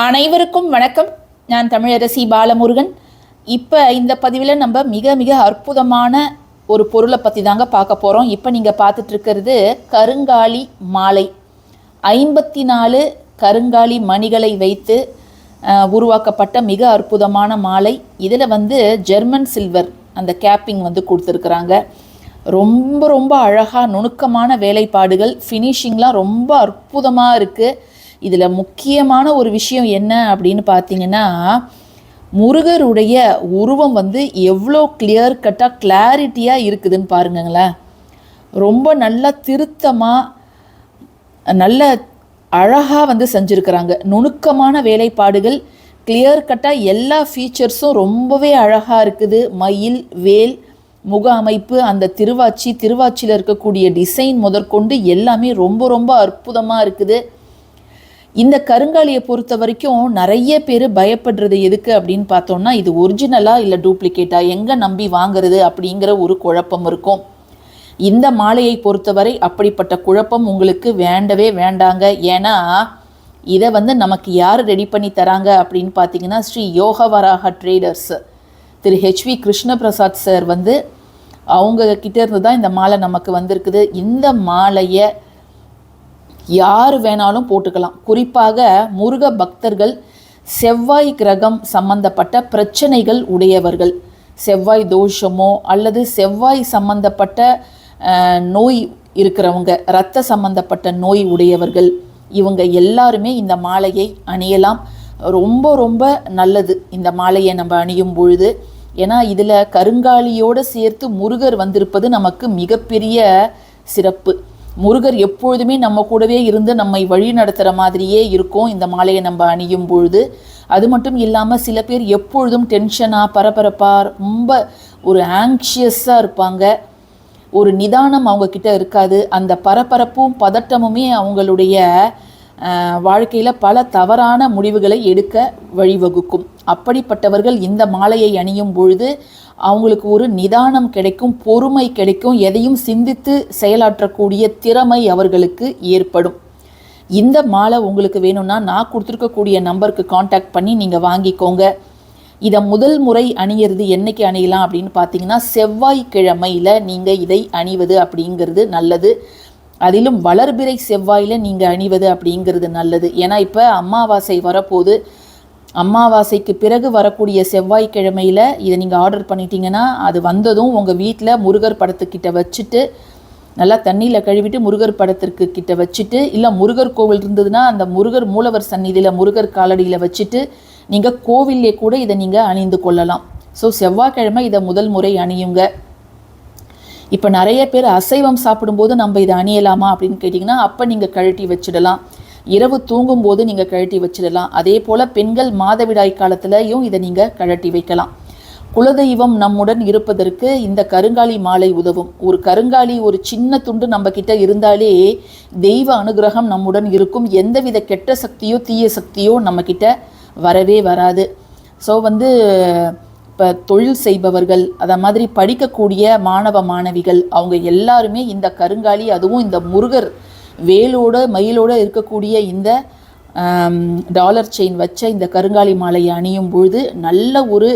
அனைவருக்கும் வணக்கம். நான் தமிழரசி பாலமுருகன். இப்போ இந்த பதிவில் நம்ம மிக மிக அற்புதமான ஒரு பொருளை பற்றி தாங்க பார்க்க போகிறோம் இப்போ நீங்கள் பார்த்துட்ருக்கிறது கருங்காலி மாலை. ஐம்பத்தி நாலு கருங்காலி மணிகளை வைத்து உருவாக்கப்பட்ட மிக அற்புதமான மாலை. இதில் வந்து ஜெர்மன் சில்வர் அந்த கேப்பிங் வந்து கொடுத்துருக்குறாங்க. ரொம்ப ரொம்ப அழகாக நுணுக்கமான வேலைப்பாடுகள். ஃபினிஷிங்லாம் ரொம்ப அற்புதமாக இருக்குது இதில் முக்கியமான ஒரு விஷயம் என்ன அப்படின்னு பார்த்தீங்கன்னா முருகருடைய உருவம் வந்து எவ்வளோ கிளியர் கட்டாக கிளாரிட்டியாக இருக்குதுன்னு பாருங்களேன். ரொம்ப நல்லா திருத்தமாக நல்ல அழகாக வந்து செஞ்சுருக்கிறாங்க. நுணுக்கமான வேலைப்பாடுகள் கிளியர் கட்டாக எல்லா ஃபீச்சர்ஸும் ரொம்பவே அழகாக இருக்குது. மயில் வேல் முக அமைப்பு அந்த திருவாச்சி திருவாச்சியில் இருக்கக்கூடிய டிசைன் முதற்கொண்டு எல்லாமே ரொம்ப ரொம்ப அற்புதமாக இருக்குது. இந்த கருங்காலியை பொறுத்த வரைக்கும் நிறைய பேர் பயப்படுறது எதுக்கு அப்படின்னு பார்த்தோம்னா இது ஒரிஜினலா இல்லை டூப்ளிகேட்டா எங்கே நம்பி வாங்குறது அப்படிங்கிற ஒரு குழப்பம் இருக்கும். இந்த மாலையை பொறுத்தவரை அப்படிப்பட்ட குழப்பம் உங்களுக்கு வேண்டவே வேண்டாங்க. ஏன்னா இதை வந்து நமக்கு யார் ரெடி பண்ணி தராங்க அப்படின்னு பார்த்தீங்கன்னா ஸ்ரீ யோகவராக ட்ரேடர்ஸ் திரு ஹெச்வி கிருஷ்ணபிரசாத் சார் வந்து அவங்க கிட்டேருந்து தான் இந்த மாலை நமக்கு வந்திருக்குது. இந்த மாலையை யார் வேணாலும் போட்டுக்கலாம். குறிப்பாக முருக பக்தர்கள் செவ்வாய் கிரகம் சம்பந்தப்பட்ட பிரச்சனைகள் உடையவர்கள். செவ்வாய் தோஷமோ அல்லது செவ்வாய் சம்பந்தப்பட்ட நோய் இருக்கிறவங்க இரத்த சம்பந்தப்பட்ட நோய் உடையவர்கள். இவங்க எல்லாருமே இந்த மாலையை அணியலாம். ரொம்ப ரொம்ப நல்லது இந்த மாலையை நம்ம அணியும் பொழுது. ஏன்னா இதில் கருங்காலியோடு சேர்த்து முருகர் வந்திருப்பது நமக்கு மிகப்பெரிய சிறப்பு. முருகர் எப்பொழுதுமே நம்ம கூடவே இருந்து நம்மை வழி நடத்துகிற மாதிரியே இருக்கும். இந்த மாலையை நம்ம அணியும் பொழுது அது மட்டும் இல்லாமல் சில பேர் எப்பொழுதும் டென்ஷனாக பரபரப்பாக ரொம்ப ஒரு ஆங்ஷியஸாக இருப்பாங்க. ஒரு நிதானம் அவங்கக்கிட்ட இருக்காது. அந்த பரபரப்பும் பதட்டமுமே அவங்களுடைய வாழ்க்கையில் பல தவறான முடிவுகளை எடுக்க வழிவகுக்கும். அப்படிப்பட்டவர்கள் இந்த மாலையை அணியும் பொழுது அவங்களுக்கு ஒரு நிதானம் கிடைக்கும் பொறுமை கிடைக்கும் எதையும் சிந்தித்து செயலாற்றக்கூடிய திறமை அவர்களுக்கு ஏற்படும். இந்த மாலை உங்களுக்கு வேணும்னா நான் கொடுத்துருக்கக்கூடிய நம்பருக்கு காண்டாக்ட் பண்ணி நீங்கள் வாங்கிக்கோங்க. இதை முதல் முறை அணியிறது என்றைக்கு அணியலாம் அப்படின்னு பார்த்தீங்கன்னா செவ்வாய்க்கிழமையில் நீங்கள் இதை அணிவது அப்படிங்கிறது நல்லது. அதிலும் வளர்பிறை செவ்வாயில் நீங்கள் அணிவது அப்படிங்கிறது நல்லது. ஏன்னா இப்போ அமாவாசை வரப்போது அமாவாசைக்கு பிறகு வரக்கூடிய செவ்வாய்க்கிழமையில் இதை நீங்கள் ஆர்டர் பண்ணிட்டீங்கன்னா அது வந்ததும் உங்கள் வீட்டில் முருகர் படத்துக்கிட்ட வச்சுட்டு நல்லா தண்ணியில் கழுவிட்டு முருகர் படத்திற்கு கிட்ட வச்சுட்டு இல்லை முருகர் கோவில் இருந்ததுன்னா அந்த முருகர் மூலவர் சந்நிதியில் முருகர் காலடியில் வச்சுட்டு நீங்கள் கோவிலே கூட இதை நீங்கள் அணிந்து கொள்ளலாம். ஸோ செவ்வாய்க்கிழமை இதை முதல் முறை அணியுங்க. இப்போ நிறைய பேர் அசைவம் சாப்பிடும்போது நம்ம இதை அணியலாமா அப்படின்னு கேட்டிங்கன்னா அப்போ நீங்கள் கழட்டி வச்சிடலாம். இரவு தூங்கும்போது நீங்கள் கழட்டி வச்சிடலாம். அதே போல் பெண்கள் மாதவிடாய் காலத்துலையும் இதை நீங்கள் கழட்டி வைக்கலாம். குலதெய்வம் நம்முடன் இருப்பதற்கு இந்த கருங்காலி மாலை உதவும். ஒரு கருங்காலி ஒரு சின்ன துண்டு நம்ம கிட்ட இருந்தாலே தெய்வ அனுகிரகம் நம்முடன் இருக்கும். எந்தவித கெட்ட சக்தியோ தீய சக்தியோ நம்ம கிட்ட வரவே வராது. ஸோ வந்து இப்போ தொழில் செய்பவர்கள் அதை மாதிரி படிக்கக்கூடிய மாணவ மாணவிகள் அவங்க எல்லாருமே இந்த கருங்காலி அதுவும் இந்த முருகர் வேலோட மயிலோட இருக்கக்கூடிய இந்த டாலர் செயின் வச்ச இந்த கருங்காலி மாலையை அணியும் பொழுது நல்ல ஒரு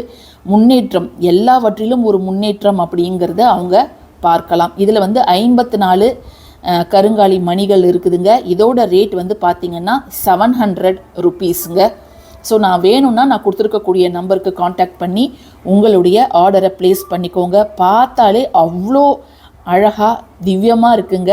முன்னேற்றம் எல்லாவற்றிலும் ஒரு முன்னேற்றம் அப்படிங்கிறத அவங்க பார்க்கலாம். இதில் வந்து ஐம்பத்து நாலு கருங்காலி மணிகள் இருக்குதுங்க. இதோட ரேட் வந்து பார்த்திங்கன்னா செவன் ஹண்ட்ரட் ருபீஸுங்க ஸோ நான் வேணும்னா நான் கொடுத்துருக்கக்கூடிய நம்பருக்கு காண்டாக்ட் பண்ணி உங்களுடைய ஆர்டரை ப்ளேஸ் பண்ணிக்கோங்க. பார்த்தாலே அவ்வளோ அழகாக திவ்யமாக இருக்குங்க.